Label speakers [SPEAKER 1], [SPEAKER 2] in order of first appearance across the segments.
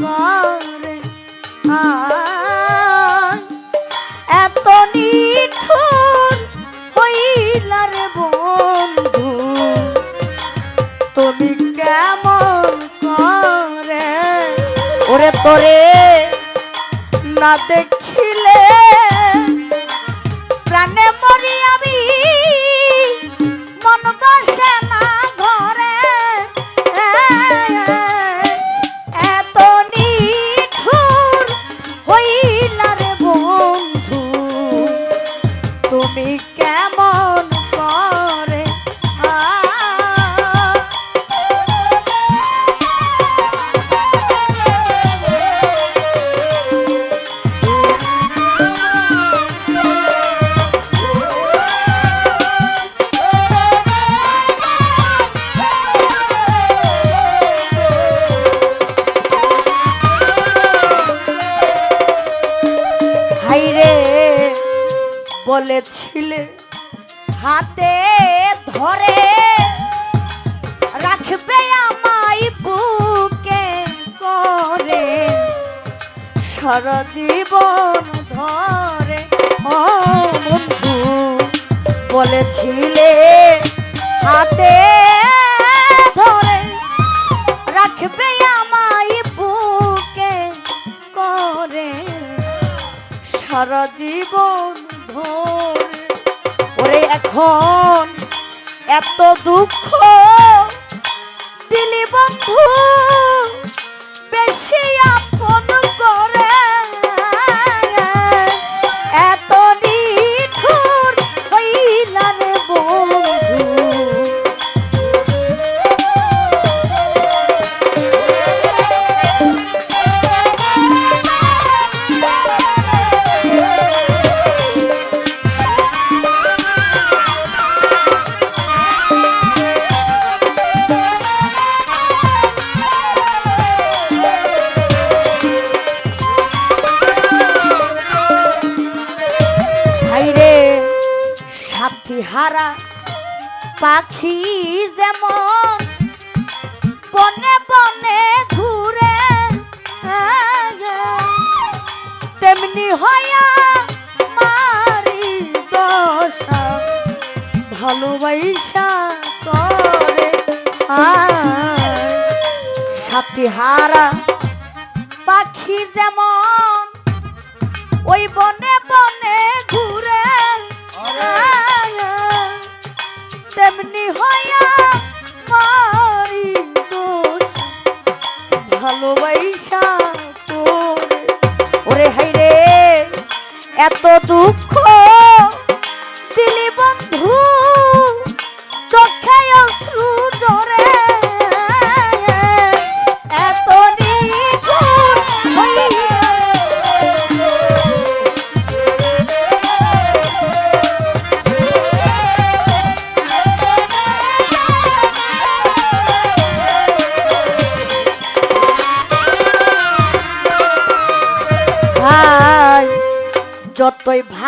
[SPEAKER 1] করে এত নিঠুর হইলা রে বন্ধু। তুমি কেমন করে? ওরে তোরে না দেখিলে হাতে ধরে রাখবে আমায় বুকে করে। সারা জীবন ধরে বন্ধু, বলেছিলে হাতে ধরে রাখবে আমায় বুকে করে। সারা জীবন এখন এত দুঃখ দিলি বন্ধু বেশি সাথী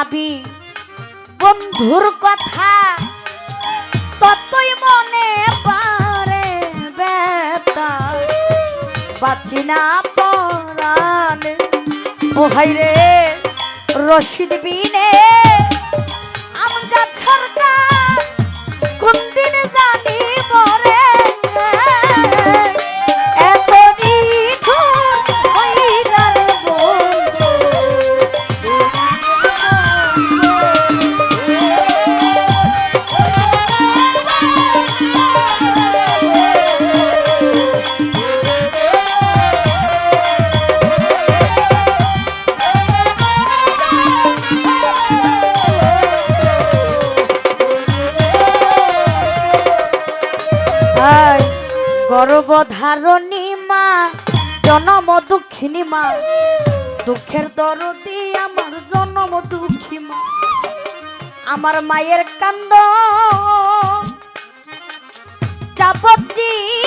[SPEAKER 1] ভাবি। বন্ধুর কথা ততই মনে পারে বেতা বাঁচি না পড়ান ও হাই রে, রশিদ বিনে জনম দুঃখিনী মা। দুঃখের দরদি আমার জনম দুঃখী মা। আমার মায়ের কান্দ। চাপজি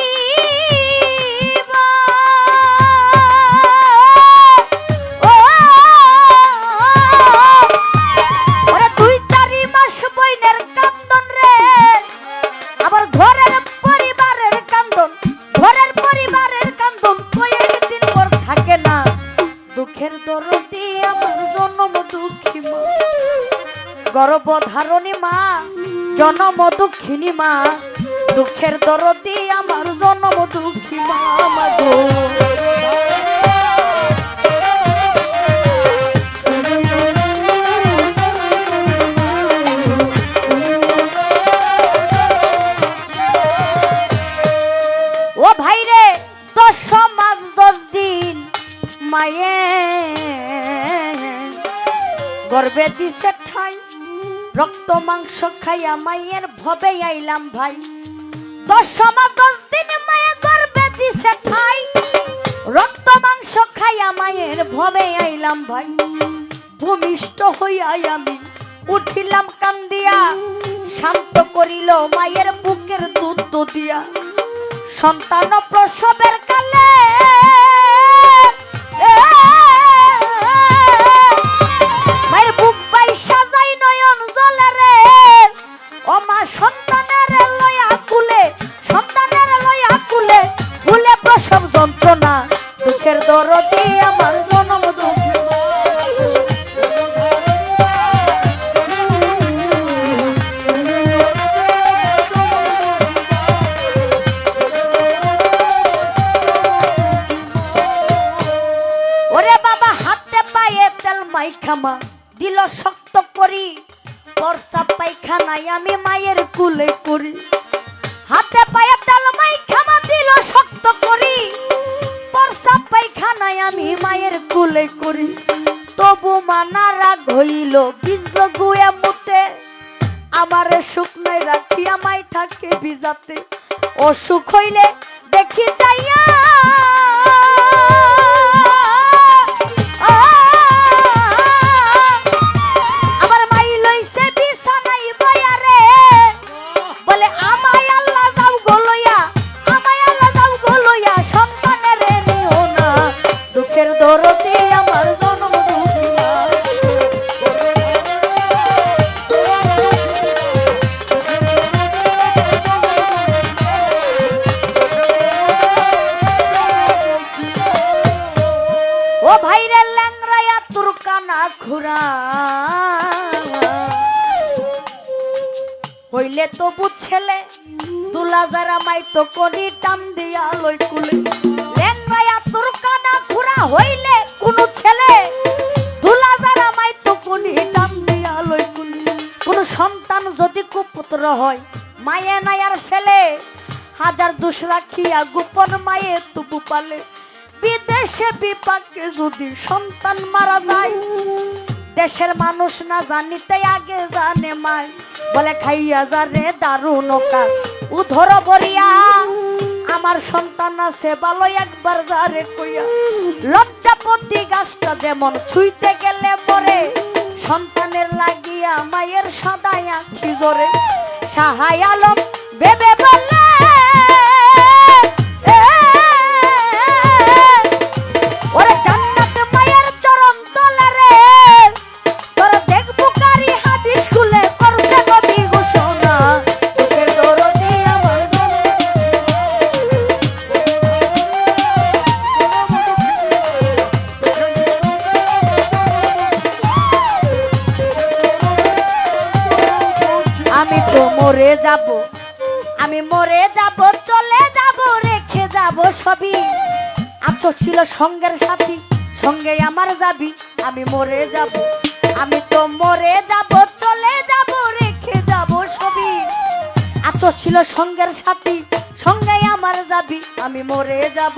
[SPEAKER 1] গর্ভধারণী মা জনম দুঃখিনী মা দুঃখের দরদি আমার জনম দুঃখী মা মা মাংস খাইয়া মায়ের ভবে আইলাম ভাই। দশ দিন মায়ে গর্বে দিছে ঠাই। রক্ত মাংস খাইয়া মায়ের ভবে আইলাম ভাই। ভূমিষ্ঠ হইয়াই আমি উঠিলাম কান্দিয়া, শান্ত করিল মায়ের বুকের দুধ দিয়া। সন্তান প্রসবের মাইখামা দিল শক্ত করি। বর্ষা পায়খানায় আমি মায়ের কুলে করি হাতে পায়ে তেল মাইখামা দিল শক্ত করি। বর্ষা পায়খানায় আমি মায়ের কুলে করি তবু মানা রাগ হইল বিজল গুয়ে মুতে। আমারে শুকনাই রাখি আমায় থাকে ভিজাতে। অসুখ হইলে দেখি যাইয়া করি টান দিয়া লই কুলে। ল্যাংরায়া তোর খুরা হইলে কোন ছেলে। দুলা যারা মাই তো টান দিয়া লই কুলে। কোন সন্তান যদি কুপুত্র হয়, মায়ে নাই আর ফেলে হাজার দুষ রাখিয়া গোপন মায়ে তবু পালে। বিদেশে বিপাকে যদি সন্তান মারা যায়, দেশের মানুষ না জানিতে আগে জানে মায়। বলে খাইয়া যারে দারুণ কাজ উধর বরিয়া আমার সন্তান আছে ভালো একবার যারে কইয়া। লজ্জাপতি গাছটা যেমন ছুঁইতে গেলে পরে সন্তানের লাগিয়া মায়ের সদায় আঁখি জোরে। সাহায় আলম বেবে বলে যাব সবই। আছো ছিল সঙ্গের সাথী সঙ্গে আমার যাবি, আমি মরে যাব। আমি তো মরে যাব, চলে যাব, রেখে যাব সবই। তো ছিল সঙ্গের সাথী সঙ্গে আমার যাবি, আমি মরে যাব।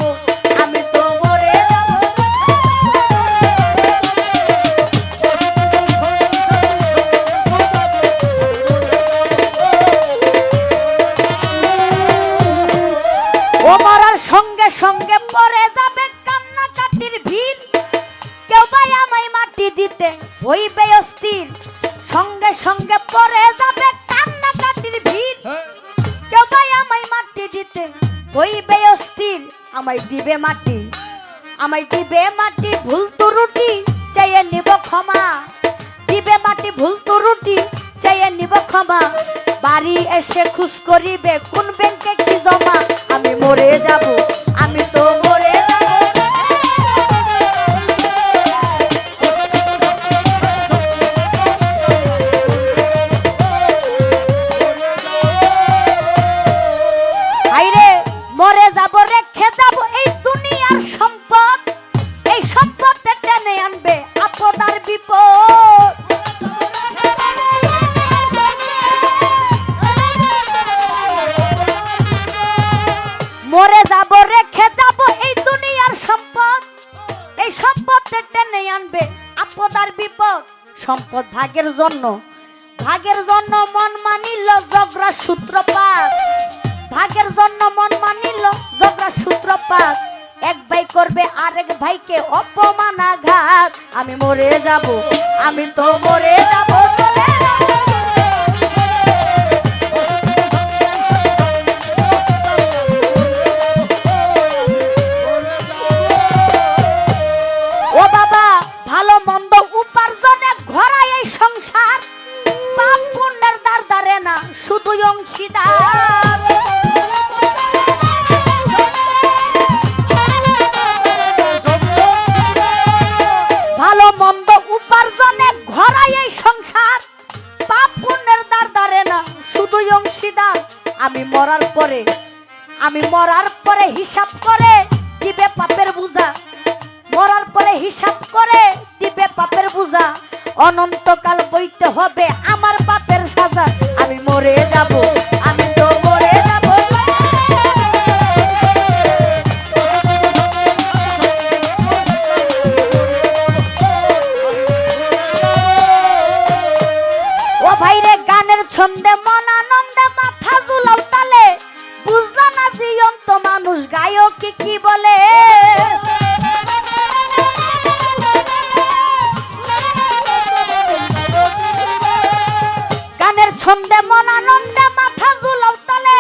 [SPEAKER 1] এসে খুশ করিবে, কোন ব্যাংকে কি জমা? আমি মরে যাব, আমি তো মরে মরে যাব রে জন্য। ভাগের জন্য মন মানিল জগরা সূত্রপাত। ভাগের জন্য মন মানিল জগরা সূত্রপাত। এক ভাই করবে, আরেক ভাইকে অপমান আঘাত। আমি মরে যাব, আমি তো মরে যাব, চলে যাব। আমি মরার পরে, আমি মরার পরে হিসাব করে দিবে পাপের বুঝা। মরার পরে হিসাব করে দিবে পাপের বুঝা। অনন্তকাল বইতে হবে আমার পাপের সাজা। আমি মরে যাব, আমি ছন্দে মন আনন্দে মাথা জুলাও তালে। বুঝলো না জীবন্ত মানুষ গায়ক কি বলে? গানের ছন্দে মন আনন্দে মাথা জুলাও তালে।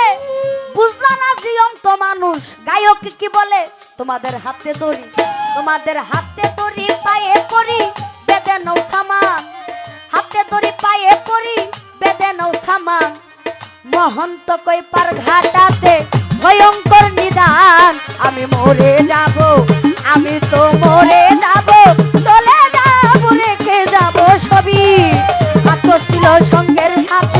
[SPEAKER 1] বুঝলো না জীবন্ত মানুষ গায়ক কি বলে? তোমাদের হাতে দড়ি, তোমাদের হাতে দড়ি পায়ে করি বেদে নৌ সামান। হাতে দড়ি পায়ে করি সামা মহন্ত কই পার ঘাটাতে ভয়ঙ্কর নিদান। আমি মরে যাব, আমি তো মরে যাব, চলে যাব, রেখে যাব সবই। আত্ম ছিল সঙ্গের সাথী।